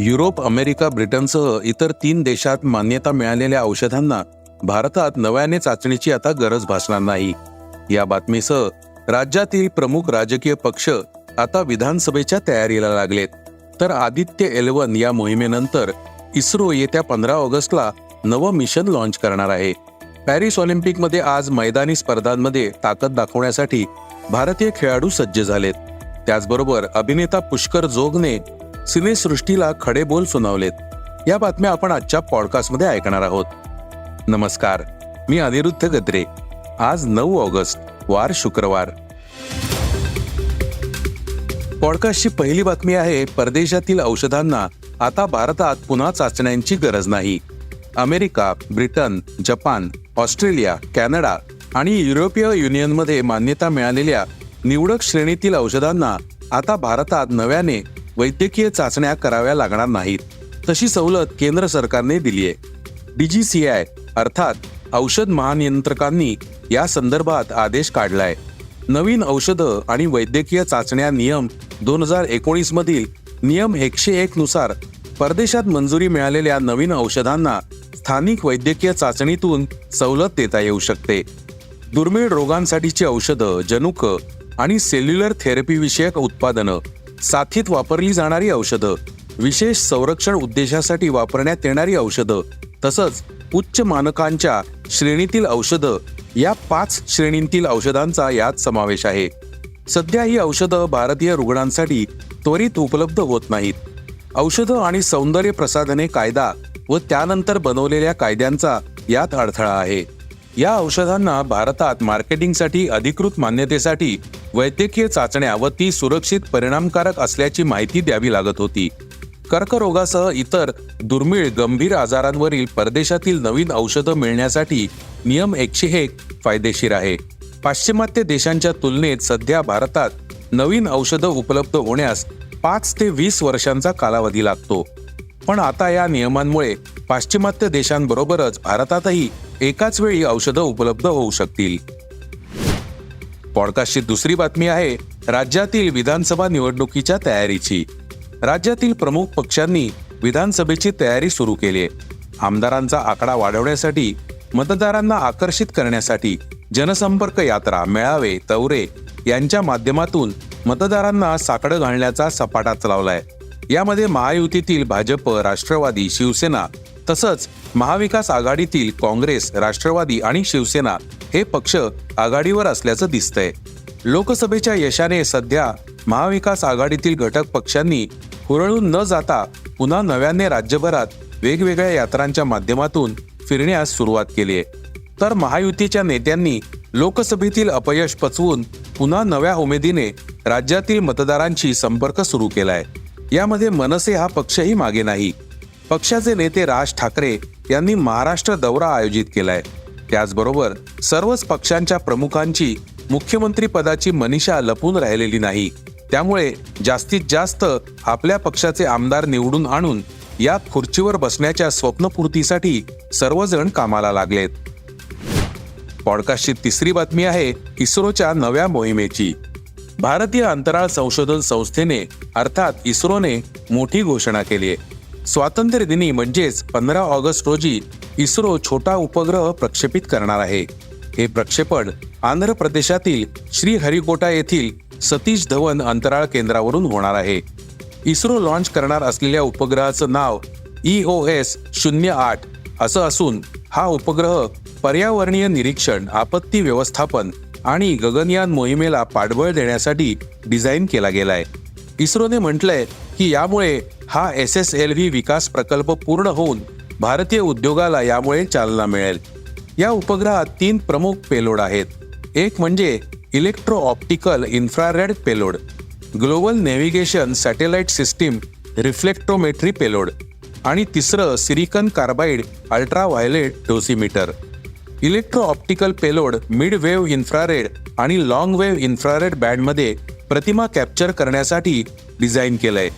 Europe America ब्रिटनसह इतर तीन देशात मान्यता मिळालेल्या औषधांना भारतात नव्याने चाचणीची आता गरज भासणार नाही. या बातमीसह राज्यातील प्रमुख राजकीय पक्ष आता विधानसभेच्या तयारीला लागलेत. तर आदित्य एलवन या मोहिमेनंतर इस्रो येत्या पंधरा ऑगस्टला नवं मिशन लॉन्च करणार आहे. पॅरिस ऑलिम्पिकमध्ये आज मैदानी स्पर्धांमध्ये ताकद दाखवण्यासाठी भारतीय खेळाडू सज्ज झालेत. त्याचबरोबर अभिनेता पुष्कर जोगने सिनेसृष्टीला खडे बोल सुनावलेत. या बातम्या आपण आजच्या पॉडकास्टमध्ये ऐकणार आहोत. नमस्कार मी अनिरुद्ध गद्रे. आज नऊ ऑगस्ट वार शुक्रवार. पॉडकास्टची पहिली बातमी आहे परदेशातील औषधांना आता भारतात पुन्हा चाचण्यांची गरज नाही. America Britain Japan Australia Canada आणि युरोपीय युनियनमध्ये मान्यता मिळालेल्या निवडक श्रेणीतील औषधांना आता भारतात नव्याने वैद्यकीय चाचण्या कराव्या लागणार नाहीत. तशी सवलत केंद्र सरकारने दिली आहे. डीजीसीआय अर्थात औषध महानियंत्रकांनी या संदर्भात आदेश काढलाय. नवीन औषधं आणि वैद्यकीय चाचण्या नियम दोन हजार एकोणीस मधील नियम एकशे एक नुसार परदेशात मंजुरी मिळालेल्या नवीन औषधांना स्थानिक वैद्यकीय चाचणीतून सवलत देता येऊ शकते. दुर्मिळ रोगांसाठीची औषधं जनुक आणि सेल्युलर थेरपी विषयक उत्पादनं साथीत वापरली जाणारी औषधं. विशेष संरक्षण उद्देशासाठी वापरण्यात येणारी औषधं तसंच उच्च मानकांच्या श्रेणीतील औषधं या पाच श्रेणींतील औषधांचा यात समावेश आहे. सध्या ही औषधं भारतीय रुग्णांसाठी त्वरित उपलब्ध होत नाहीत. औषधं आणि सौंदर्य प्रसाधने कायदा व त्यानंतर बनवलेल्या कायद्यांचा यात अडथळा आहे. या औषधांना भारतात मार्केटिंगसाठी अधिकृत मान्यतेसाठी वैद्यकीय चाचण्या व ती सुरक्षित परिणामकारक असल्याची माहिती द्यावी लागत होती. कर्करोगासह इतर दुर्मिळ गंभीर आजारांवरील परदेशातील नवीन औषधं मिळण्यासाठी नियम एकशे एक फायदेशीर आहे. पाश्चिमात्य देशांच्या तुलनेत सध्या भारतात नवीन औषधं उपलब्ध होण्यास पाच ते वीस वर्षांचा कालावधी लागतो. पण आता या नियमांमुळे पाश्चिमात्य देशांबरोबरच भारतातही एकाच वेळी औषधं उपलब्ध होऊ शकतील. पॉडकास्टची दुसरी बातमी आहे राज्यातील विधानसभा निवडणुकीच्या तयारीची. राज्यातील प्रमुख पक्षांनी विधानसभेची तयारी सुरू केली आहे. आमदारांचा आकडा वाढवण्यासाठी मतदारांना आकर्षित करण्यासाठी जनसंपर्क यात्रा मेळावे दौरे यांच्या माध्यमातून मतदारांना साकडं घालण्याचा सपाटाच लावलाय यामध्ये महायुतीतील भाजप राष्ट्रवादी शिवसेना तसंच महाविकास आघाडीतील काँग्रेस राष्ट्रवादी आणि शिवसेना हे पक्ष आघाडीवर असल्याचं दिसतंय. लोकसभेच्या यशाने सध्या महाविकास आघाडीतील घटक पक्षांनी हुरळून न जाता पुन्हा नव्याने राज्यभरात वेगवेगळ्या यात्रांच्या माध्यमातून फिरण्यास सुरुवात केली आहे. तर महायुतीच्या नेत्यांनी लोकसभेतील अपयश पचवून पुन्हा नव्या उमेदीने राज्यातील मतदारांशी संपर्क सुरू केलाय. यामध्ये मनसे हा पक्षही मागे नाही. पक्षाचे नेते राज ठाकरे यांनी महाराष्ट्र दौरा आयोजित केलाय. त्याचबरोबर सर्वच पक्षांच्या प्रमुखांची मुख्यमंत्री पदाची मनीषा लपून राहिलेली नाही. त्यामुळे जास्तीत जास्त आपल्या पक्षाचे आमदार निवडून आणून या खुर्चीवर बसण्याच्या स्वप्नपूर्तीसाठी सर्वजण कामाला लागलेत. पॉडकास्टची तिसरी बातमी आहे इस्रोच्या नव्या मोहिमेची. भारतीय अंतराळ संशोधन संस्थेने अर्थात इस्रोने मोठी घोषणा केली आहे. स्वातंत्र्य दिनी म्हणजेच पंधरा ऑगस्ट रोजी इस्रो छोटा उपग्रह प्रक्षेपित करणार आहे. हे प्रक्षेपण आंध्र प्रदेशातील श्रीहरिकोटा येथील सतीश धवन अंतराळ केंद्रावरून होणार आहे. इस्रो लॉन्च करणार असलेल्या उपग्रहाचं नाव ई ओ एस शून्य आठ असं असून हा उपग्रह पर्यावरणीय निरीक्षण आपत्ती व्यवस्थापन आणि गगनयान मोहिमेला पाठबळ देण्यासाठी डिझाईन केला गेलाय. इस्रोने म्हटलंय की यामुळे हा एस एस एल व्ही विकास प्रकल्प पूर्ण होऊन भारतीय उद्योगाला यामुळे चालना मिळेल. या उपग्रहात तीन प्रमुख पेलोड आहेत. एक म्हणजे electro optical infrared payload global navigation satellite system reflectometry payload आणि तिसरं silicon carbide ultraviolet dosimeter. Electro optical payload mid wave infrared आणि लॉंग वेव्ह इन्फ्रारेड बँडमध्ये प्रतिमा कॅप्चर करण्यासाठी डिझाईन केलंय.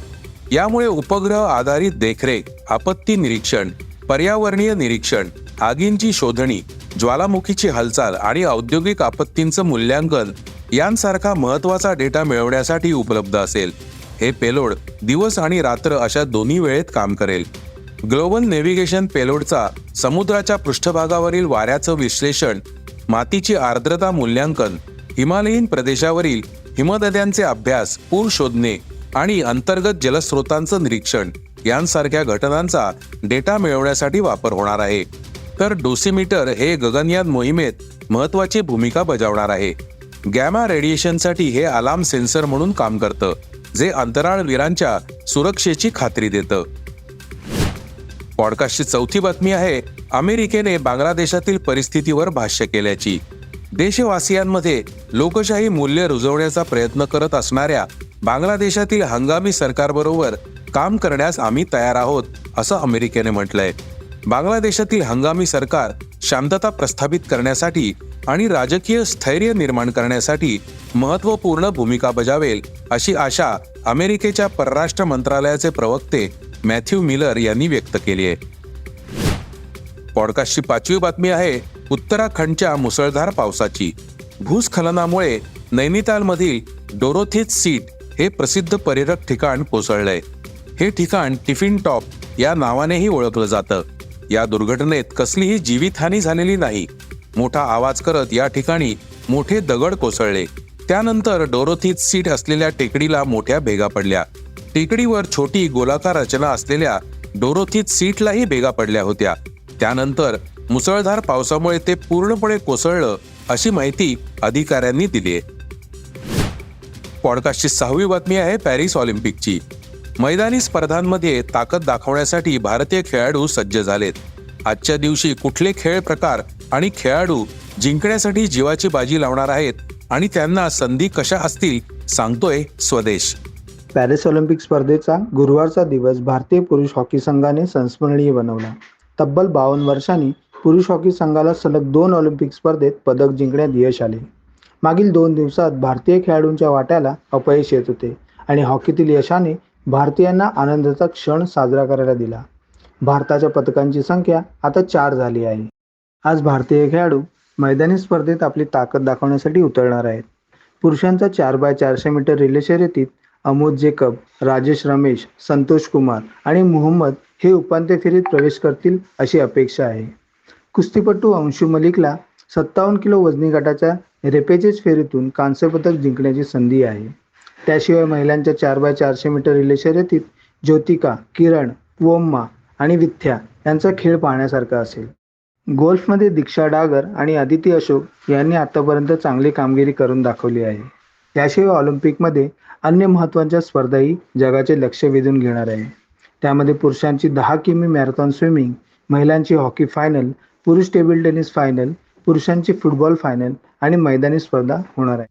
यामुळे उपग्रह आधारित देखरेख आपत्ती निरीक्षण पर्यावरणीय निरीक्षण आगींची शोधणी ज्वालामुखीची हालचाल आणि औद्योगिक आपत्तींचं मूल्यांकन यांसारखा महत्त्वाचा डेटा मिळवण्यासाठी उपलब्ध असेल. हे पेलोड दिवस आणि रात्र अशा दोन्ही वेळेत काम करेल. ग्लोबल नेव्हिगेशन पेलोडचा समुद्राच्या पृष्ठभागावरील वाऱ्याचं विश्लेषण मातीची आर्द्रता मूल्यांकन हिमालयीन प्रदेशावरील हिमनद्यांचे अभ्यास पूर शोधणे आणि अंतर्गत जलस्रोतांचं निरीक्षण यांसारख्या घटनांचा डेटा मिळवण्यासाठी वापर होणार आहे. तर डोसीमीटर हे गगनयान मोहिमेत महत्वाची भूमिका बजावणार आहे. गॅमा रेडिएशनसाठी हे अलार्म सेन्सर म्हणून काम करतं जे अंतराळवीरांच्या सुरक्षेची खात्री देतं. पॉडकास्टची चौथी बातमी आहे अमेरिकेने बांगलादेशातील परिस्थितीवर भाष्य केल्याची. देशवासियांमध्ये लोकशाही मूल्य रुजवण्याचा प्रयत्न करत असणाऱ्या बांगलादेशातील हंगामी सरकारबरोबर काम करण्यास आम्ही तयार आहोत असं अमेरिकेने म्हटलंय. बांगलादेशातील हंगामी सरकार शांतता प्रस्थापित करण्यासाठी आणि राजकीय स्थैर्य निर्माण करण्यासाठी महत्त्वपूर्ण भूमिका बजावेल अशी आशा अमेरिकेच्या परराष्ट्र मंत्रालयाचे प्रवक्ते मॅथ्यू मिलर यांनी व्यक्त केली आहे. पॉडकास्टची पाचवी बातमी आहे उत्तराखंडच्या मुसळधार पावसाची. भूस्खलनामुळे नैनितालमधील डोरोथित सीट हे प्रसिद्ध पर्यटक ठिकाण कोसळलंय. हे ठिकाण टिफिन टॉप या नावानेही ओळखलं जातं. या दुर्घटनेत कसलीही जीवितहानी झालेली नाही. मोठा आवाज करत या ठिकाणी मोठे दगड कोसळले. त्यानंतर डोरोथित सीट असलेल्या टेकडीला मोठ्या भेगा पडल्या. टेकडीवर छोटी गोलाकार रचना असलेल्या डोरोथित सीटलाही भेगा पडल्या होत्या. त्यानंतर मुसळधार पावसामुळे ते पूर्णपणे कोसळलं अशी माहिती अधिकाऱ्यांनी दिली आहे. पॉडकास्टची सहावी बातमी आहे पॅरिस ऑलिम्पिकची. मैदानी स्पर्धांमध्ये ताकद दाखवण्यासाठी भारतीय खेळाडू सज्ज झालेत. आजच्या दिवशी कुठले खेळ प्रकार आणि खेळाडू जिंकण्यासाठी जीवाची बाजी लावणार आहेत आणि त्यांना संधी कशा असतील सांगतोय स्वदेश. पॅरिस ऑलिम्पिक स्पर्धेचा गुरुवारचा दिवस भारतीय पुरुष हॉकी संघाने संस्मरणीय बनवला. तब्बल बावन्न वर्षांनी पुरुष हॉकी संघाला सलग दोन ऑलिम्पिक स्पर्धेत पदक जिंकण्यात यश आले. मागील दोन दिवसात भारतीय खेळाडूंच्या वाट्याला अपयश येत होते आणि हॉकीतील यशाने भारतीयांना आनंदाचा क्षण साजरा करायला दिला. भारताच्या पदकांची संख्या आता चार झाली आहे. आज भारतीय खेळाडू मैदानी स्पर्धेत आपली ताकद दाखवण्यासाठी उतरणार आहेत. पुरुषांचा चार बाय चारशे मीटर रिले शर्यतीत अमोद जेकब राजेश रमेश संतोष कुमार आणि मोहम्मद हे उपांत्य फेरीत प्रवेश करतील अशी अपेक्षा आहे. कुस्तीपटू अंशू मलिकला सत्तावन्न किलो वजनी गटाच्या रेपेचेज फेरीतून कांस्यपदक जिंकण्याची संधी आहे. त्याशिवाय महिलांच्या चार बाय चारशे मीटर रिले शर्यतीत ज्योतिका किरण वोम्मा आणि विथ्या यांचा खेळ पाहण्यासारखा असेल. गोल्फमध्ये दीक्षा डागर आणि अदिती अशोक यांनी आतापर्यंत चांगली कामगिरी करून दाखवली आहे. याशिवाय ऑलिम्पिकमध्ये अन्य महत्त्वाच्या स्पर्धाही जगाचे लक्ष वेधून घेणार आहे. त्यामध्ये पुरुषांची दहा किमी मॅरेथॉन स्विमिंग महिलांची हॉकी फायनल पुरुष टेबल टेनिस फायनल पुरुषांची फुटबॉल फायनल आणि मैदानी स्पर्धा होणार आहे.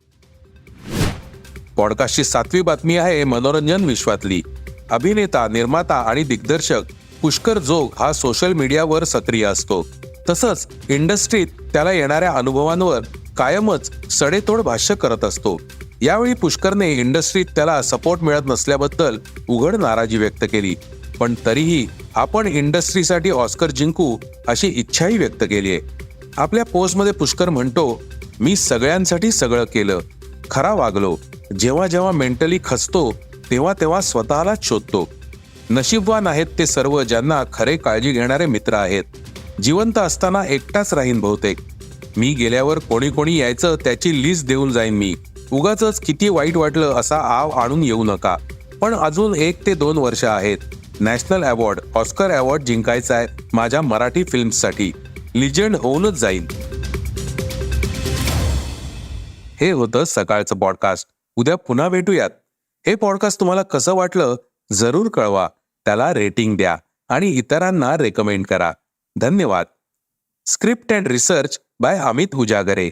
पॉडकास्टची सातवी बातमी आहे मनोरंजन विश्वातली. अभिनेता निर्माता आणि दिग्दर्शक पुष्कर जोग हा सोशल मीडियावर सक्रिय असतो. तसंच इंडस्ट्रीत त्याला येणाऱ्या अनुभवांवर कायमच सडेतोड भाष्य करत असतो. यावेळी पुष्करने इंडस्ट्रीत त्याला सपोर्ट मिळत नसल्याबद्दल उघड नाराजी व्यक्त केली. पण तरीही आपण इंडस्ट्रीसाठी ऑस्कर जिंकू अशी इच्छाही व्यक्त केली आहे. आपल्या पोस्टमध्ये पुष्कर म्हणतो मी सगळ्यांसाठी सगळं केलं खरा वागलो. जेव्हा जेव्हा मेंटली खचतो तेव्हा तेव्हा स्वतःलाच शोधतो. नशीबवान आहेत ते सर्व ज्यांना खरे काळजी घेणारे मित्र आहेत. जिवंत असताना एकटाच राहीन बहुतेक. मी गेल्यावर कोणी कोणी यायचं त्याची लिस्ट देऊन जाईन मी. उगाच किती वाईट वाटलं असा आव आणून येऊ नका. पण अजून एक ते दोन वर्ष आहेत. नॅशनल अवॉर्ड ऑस्कर अवॉर्ड जिंकायचा आहे माझ्या मराठी फिल्म्ससाठी. लिजंड होऊनच जाईल हे होतं सकाळचं पॉडकास्ट. उद्या पुन्हा भेटूयात. हे पॉडकास्ट तुम्हाला कसं वाटलं जरूर कळवा. त्याला रेटिंग द्या आणि इतरांना रेकमेंड करा. धन्यवाद. Script and research by Amit Ujagare